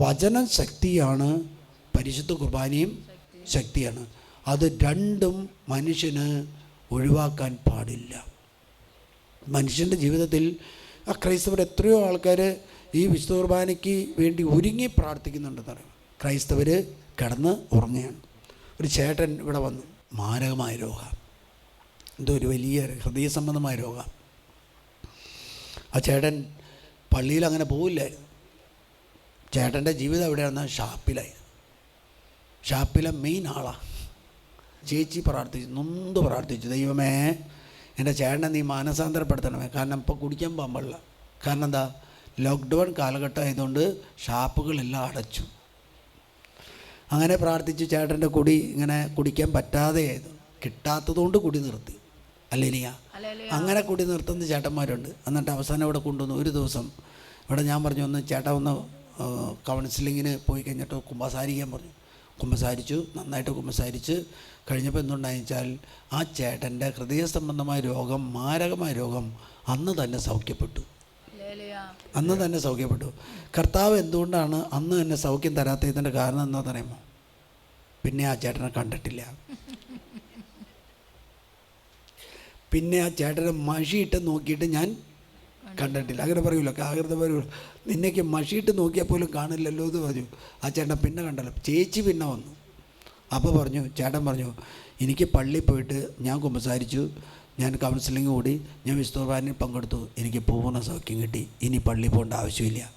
വചനം ശക്തിയാണ് പരിശുദ്ധ കുർബാനയും ശക്തിയാണ്. അത് രണ്ടും മനുഷ്യന് ഒഴിവാക്കാൻ പാടില്ല. മനുഷ്യന്റെ ജീവിതത്തിൽ ആ ക്രൈസ്തവർ എത്രയോ ആൾക്കാർ ഈ വിശുദ്ധ കുർബാനയ്ക്ക് വേണ്ടി ഒരുങ്ങി പ്രാർത്ഥിക്കുന്നുണ്ടെന്ന് പറയും ക്രൈസ്തവർ കിടന്ന് ഉറങ്ങുകയാണ്. ഒരു ചേട്ടൻ ഇവിടെ വന്നു. മാരകമായ രോഗം. എന്തോ ഒരു വലിയ ഹൃദയ സംബന്ധമായ രോഗം. ആ ചേട്ടൻ പള്ളിയിൽ അങ്ങനെ പോവില്ലായിരുന്നു. ചേട്ടന്റെ ജീവിതം എവിടെയാണെന്ന്? ഷാപ്പിലായി ഷാപ്പിലെ മെയിൻ ആളാണ് ചേച്ചി പ്രാർത്ഥിച്ചു നൊന്ത് പ്രാർത്ഥിച്ചു ദൈവമേ എന്റെ ചേട്ടനെ നീ മാനസാന്തരപ്പെടുത്തണമേ. കാരണം ഇപ്പോൾ കുടിക്കാൻ പോകാൻ പാടില്ല. കാരണം എന്താ? ലോക്ക്ഡൗൺ കാലഘട്ടം ആയതുകൊണ്ട് ഷാപ്പുകളെല്ലാം അടച്ചു. അങ്ങനെ പ്രാർത്ഥിച്ച് ചേട്ടന്റെ കുടി ഇങ്ങനെ കുടിക്കാൻ പറ്റാതെ ആയത്. കിട്ടാത്തതുകൊണ്ട് കുടി നിർത്തി. അല്ലേനിയ അങ്ങനെ കുടി നിർത്തുന്ന ചേട്ടന്മാരുണ്ട്. എന്നിട്ട് അവസാനം ഇവിടെ കൊണ്ടുവന്നു. ഒരു ദിവസം ഇവിടെ ഞാൻ പറഞ്ഞു ഒന്ന് ചേട്ടാ ഒന്ന് കൗൺസിലിങ്ങിന് പോയി കഴിഞ്ഞിട്ട് കുമ്പസാരിക്കാൻ പറഞ്ഞു. കുമ്പസാരിച്ചു നന്നായിട്ട് കുമ്പസാരിച്ച് കഴിഞ്ഞപ്പോൾ എന്തുണ്ടായെന്ന് വെച്ചാൽ ആ ചേട്ടന്റെ ഹൃദയ സംബന്ധമായ രോഗം മാരകമായ രോഗം അന്ന് തന്നെ സൗഖ്യപ്പെട്ടു. അന്ന് തന്നെ സൗഖ്യപ്പെട്ടു. കർത്താവ് എന്തുകൊണ്ടാണ് അന്ന് തന്നെ സൗഖ്യം തരാത്തതിന്റെ കാരണം എന്താണെന്ന് അറിയുമോ? പിന്നെ ആ ചേട്ടനെ കണ്ടിട്ടില്ല. പിന്നെ ആ ചേട്ടനെ മഷിയിട്ട് നോക്കിയിട്ട് ഞാൻ കണ്ടിട്ടില്ല. അങ്ങനെ പറയൂല. ആകൃത പറയൂല നിന്നേക്ക് മഷിയിട്ട് നോക്കിയാൽ പോലും കാണില്ലല്ലോ എന്ന് പറഞ്ഞു. ആ ചേട്ടൻ പിന്നെ കണ്ടല്ലോ. ചേച്ചി പിന്നെ വന്നു. അപ്പോൾ പറഞ്ഞു ചേട്ടൻ പറഞ്ഞു എനിക്ക് പള്ളിയിൽ പോയിട്ട് ഞാൻ കുമ്പസാരിച്ചു. ഞാൻ കൗൺസിലിംഗ് കൂടി. ഞാൻ വിസ്തുവാനിൽ പങ്കെടുത്തു. എനിക്ക് പൂർണ സൗഖ്യം കിട്ടി. ഇനി പള്ളിയിൽ പോകേണ്ട ആവശ്യമില്ല.